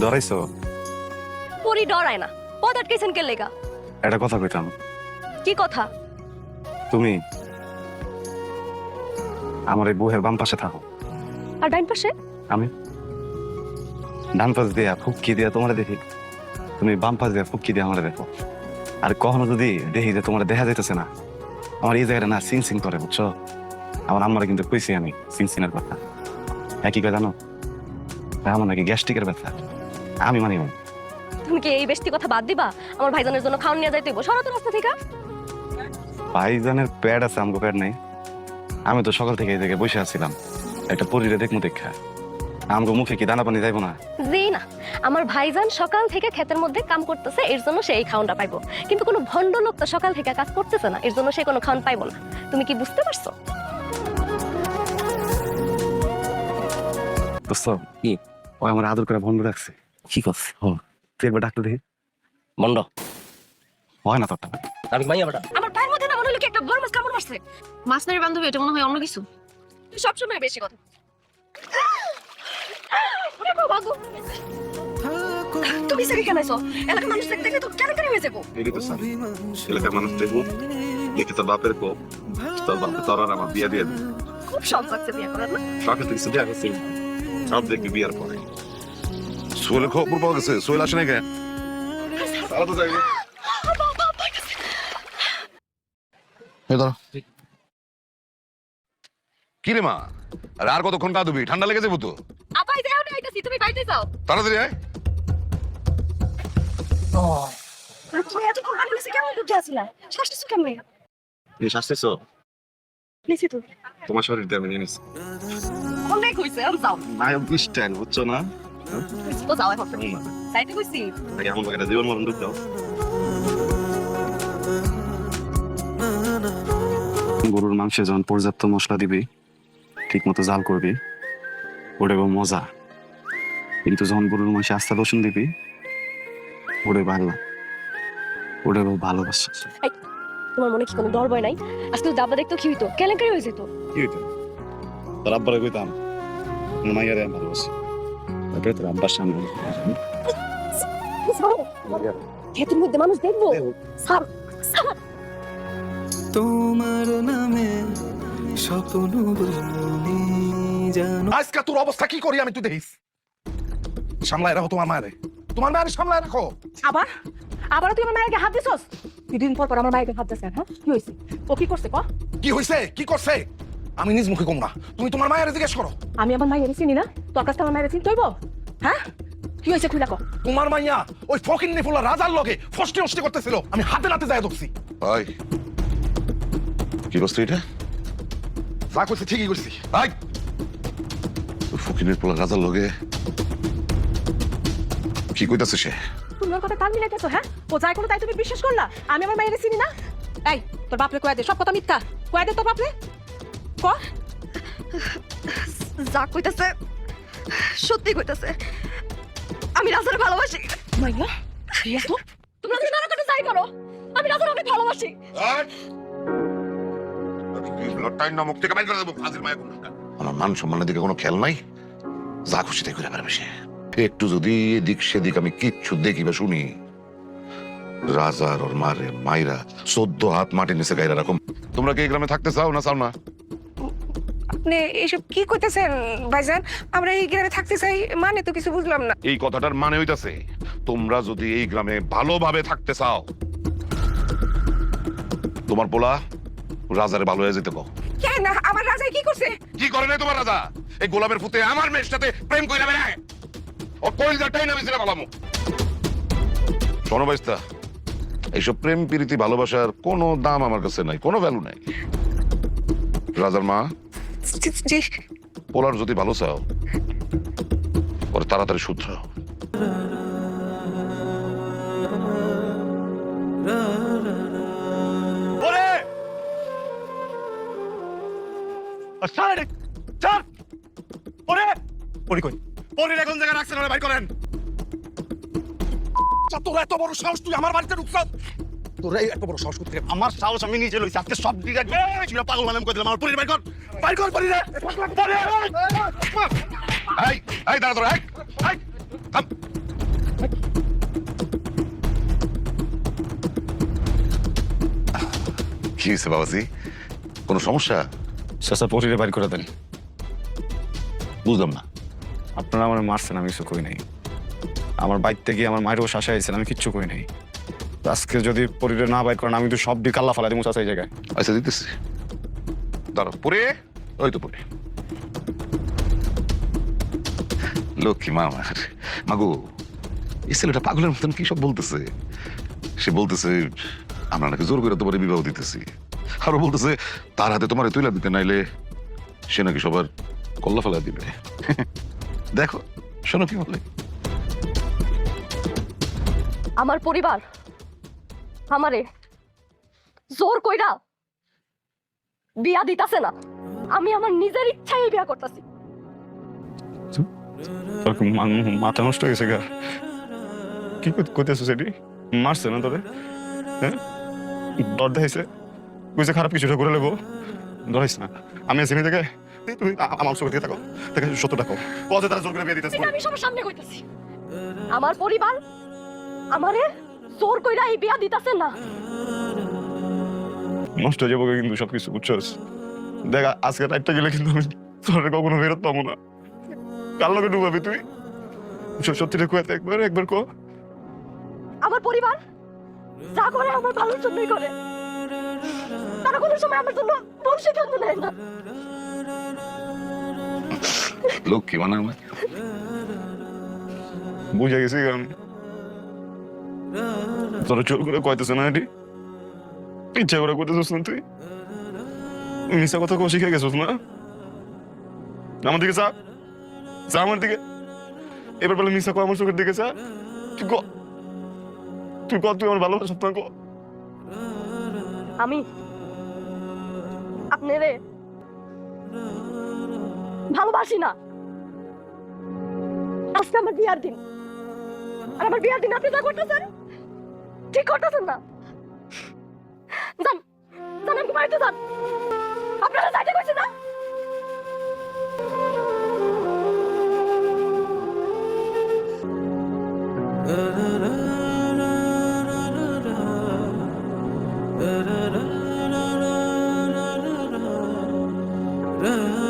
ডরাইছো পরি ডরায় না পদ আটকেছেন কে লেগা একটা কথা কইতাম কি কথা তুমি আমার এই বুহের বাম পাশে থাকো আর ডাইন পাশে আমি ডান পাশ দিয়া ফুটকি দিয়া তোমার দেখি তুমি বাম পাশ দিয়া ফুটকি দিয়া আমার দেখো আর কখনো যদি দেখি যে তোমার দেখা যাইতেছে না আমার এই জায়গাটা না সিং সিং করে বুঝছ আমার আম্মারা কিন্তু কইছি আমি সিং সিংয়ের কথা হ্যাঁ কি কয় জানো আমার নাকি গ্যাস্ট্রিকের ব্যথা। আমি মানি না তুমি কি এই বেশি কথা বাদ দিবা? আমার ভাইজানের জন্য খাওয়ান নিয়ে যাইতে হইব। সরাতো রাস্তা থেকে। ভাইজানের প্যাড আছে আমগো প্যাড নেই। আমি তো সকাল থেকে এই জায়গায় বসে আছিলাম। একটা পরিরে দেখমু দেখা। আমগো মুখে কি দানা পানি যাইবো না? জি না। আমার ভাইজান সকাল থেকে ক্ষেতের মধ্যে কাম করতেছে এর জন্য সে এই খাওনটা পাইবো। কিন্তু কোনো ভণ্ড লোক তো সকাল থেকে কাজ করতেছে না এর জন্য সে কোনো খাওন পাইবো না। তুমি কি বুঝতে পারছ? দোস্ত কি? ও আমার আদর করে বন্ধ রাখছে। কি করছে? তুই একবার ডাক্তার দেখি। মন্ড হয় না তোরটা আমি মাইয়া বেটা আমার পায়ের মধ্যে না মনে হলো কি একটা বড় মাছ কামড় মারছে। মাছ নারী বান্ধবী এটা মনে হয় অন্য কিছু। তুই সবসময় বেশি কথা। গো। তুমি সেকে কেন আইছো? এলাকার মানুষ দেখতে তো কেন কেন হয়ে যাব? এলাকার মানুষ দেখব। দেখে তোর বাপের কো তোর বাপের তোর আর আমার বিয়ে দিয়ে দিবে। খুব শখ লাগছে বিয়ে করার না? আসছে দেখবি বিয়ার পরে। সোহেলের খবর পাওয়া গেছে সোহেল আসে নাই কেন তারা তো যাইবে এই ধরো। কি রে মা? আরে আর কতক্ষণ কাঁদবি? ঠান্ডা লেগে যাব তো। আপাই যাও না আইতাছি তুমি বাইতে যাও। তাড়াতাড়ি আয়। তুমি এতক্ষণ আগে নিচে কেমন ঢুকে আসিলা শ্বাসটা কেমন? এই শাস্তেছো নিচে তো। তোমার শরীর দিয়ে আমি নিছি অনেক হইছে এখন যাও নায়ক স্টাইল বুঝছ না তো যাও এখন যাইতে কইছি নাকি আমার একটা জীবন মরণ দাও গরুর মাংসে যখন পর্যাপ্ত মশলা দিবি ঠিক মতো জাল করবি ওটা মজা কিন্তু যখন গরুর মাংসে আস্তা রসুন দিবি ওটা ভালো ওটা ভালোবাসা তোমার মনে কি কোনো ডর ভয় নাই? আজকে দাবা দেখতো কি হইতো? কেলেঙ্কারি হয়ে যেত। কি হইতো? তোর আব্বারে কইতাম মাইয়ারে আমি ভালোবাসি তারপরে তোর আব্বার সামনে ক্ষেতের মধ্যে মানুষ দেখব? সার তোমার নামে স্বপ্ন জানো। আজকে তোর অবস্থা কি করি আমি তুই দেখিস। সামলায় রাখো তোমার মায়ের। তোমার মায়ের সামলায় রাখো। আবার? আবার তুই আমার মায়ের হাত দিছস? দুদিন পর পর আমার মায়ের হাত দিছেন হ্যাঁ? কি হয়েছে ও কি করছে ক? কি হয়েছে কি করছে? আমি নিজ মুখে কম না। তুমি তোমার মায়ের জিজ্ঞেস করো। আমি আমার মায়ের চিনি না? তোর কাছে আমার মায়ের চিনতে হইব হ্যাঁ? কি হয়েছে খুলে ক তোমার মাইয়া ওই ফকির নিফুলা রাজার লগে ফষ্টি ফষ্টি করতেছিল। আমি হাতে নাতে যায় ধরছি। ভাই কি বস্তু এটা? যা করছি ঠিকই করছি ভাই ফকিরের পোলা রাজার লগে কি কইতাছে সে? তুমি ওর কথা তাল মিলাইতেছো হ্যাঁ? ও যাই কোনো তাই তুমি বিশ্বাস করলা? আমি আমার মায়ের চিনি না? এই তোর বাপরে কয়া দে সব কথা মিথ্যা। কয়া দে তোর বাপরে। ক যা কইতাছে সত্যি কইতাছে আমি রাজার ভালোবাসি। মাইয়া ইয়া তো? তোমরা যদি নানা কথা যাই করো আমি রাজার অনেক ভালোবাসি। আমার মান সম্মানের দিকে কোনো খেয়াল নাই? যা খুশি তাই করে পারবে সে। একটু যদি এদিক সেদিক আমি কিচ্ছু দেখি বা শুনি রাজার ওর মারে মাইরা চোদ্দ হাত মাটির নিচে গাইরা রাখো তোমরা কি এই গ্রামে থাকতে চাও না চাও না? আপনি এসব কি করতেছেন ভাইজান? আমরা এই গ্রামে থাকতে চাই মানে তো কিছু বুঝলাম না। এই কথাটার মানে হইতাছে তোমরা যদি এই গ্রামে ভালোভাবে থাকতে চাও তোমার পোলা রাজারে ভালো হয়ে যেতে কও। কেন না আমার রাজাই কি করছে? কি করে নাই তোমার রাজা? এই গোলাপের ফুতে আমার মেয়ের সাথে প্রেম কইরা বেড়ায়। ও না শোনো বাইস্তা এইসব প্রেম প্রীতি ভালোবাসার কোনো দাম আমার কাছে নাই কোনো ভ্যালু নাই। রাজার মা জি পোলার যদি ভালো চাও ওর তাড়াতাড়ি শুধরাও ওরে! স্যার স্যার ওরে! পরি কই? পরির এখন জায়গা রাখছেন ওরে বাইর করেন। তোর এত বড় সাহস তুই আমার বাড়িতে ঢুকছস তোর এই এত বড় সাহস করতে আমার সাহস আমি নিজে লইছি আজকে সব দিকে পাগল মানাম করে দিলাম আমার পরির বাইর কর। বাইর কর পরি রে। পরি এই এই দাঁড়া তোরা এই, এই, থাম। কি হয়েছে বাবাজি? কোনো সমস্যা? শেষা পরিরে বাইর করে দেন। বুঝলাম না। আপনারা আমার মারছেন আমি কিছু কই নাই। আমার বাইক থেকে আমার মায়েরও শাসা আইছেন আমি কিচ্ছু কই নাই। আজকে যদি পরিরে না বাইর করেন আমি তো সব দিয়ে কাল্লা ফালা দিব চাষা এই জায়গায়। আচ্ছা দিতেছি। দাঁড়া পরে? ওই তো পরে। লক্ষ্মী মা আমার। মাগো এই ছেলেটা পাগলের মতন কি সব বলতেছে? সে বলতেছে আমরা নাকি জোর করে তোমার বিবাহ দিতেছি। আরও বলতেছে তার হাতে তোমার তুইলা দিতে নাইলে সে নাকি সবার কল্লা ফেলা দিবে। দেখো শোনো কি বলে। আমার পরিবার আমারে জোর কইরা বিয়া দিতাছে না। আমি আমার নিজের ইচ্ছায় বিয়া করতেছি। মাথা নষ্ট হয়ে গেছে গা? কি করতেছো সেটি মারছে না তোরে? হ্যাঁ? ডর দেখাইছে। খারাপ কিছুটা করে ধরাইস না। আমি আছি থেকে। তুমি আমার দিকে থাকো। দেখে সত্য ডাকো কজে তারা জোর করে বিয়ে দিতেছে। আমি সবার সামনে কইতাছি। আমার পরিবার আমারে জোর কইরা এই বিয়া দিতাছে না। নষ্ট হয়ে যাব কিন্তু সবকিছু বুঝছস? দেখ আজকে রাইটটা গেলে কিন্তু আমি তোর কখনো ফেরত পাবো না। কার লোকে ডুবাবি তুই? সত্যিটা কয়ে একবার একবার কো। আমার পরিবার যা করে আমার ভালোর জন্যই করে। তারা কোনো সময় আমার জন্য ভুল সিদ্ধান্ত নেয় না। লক্ষ্মী মানে আমার? বুঝে গেছি আমি তোরা জোর করে কইতেছে না এটি? ইচ্ছা করে কইতেছিস না তুই? মিশা কথা কো শিখে গেছিস না? আমার দিকে চা চা আমার দিকে। এবার বলে মিশা কো আমার চোখের দিকে চা তুই ক তুই ক তুই আমার ভালোবাসা না ক আমি আপনারে ভালোবাসি না। আজকে আমার বিয়ার দিন। আর আমার বিয়ার দিন আপনি যা করতেছেন করতেছেন না যান যান আপনি বাড়িতে যান আপনারা যাইতে কইছে না ra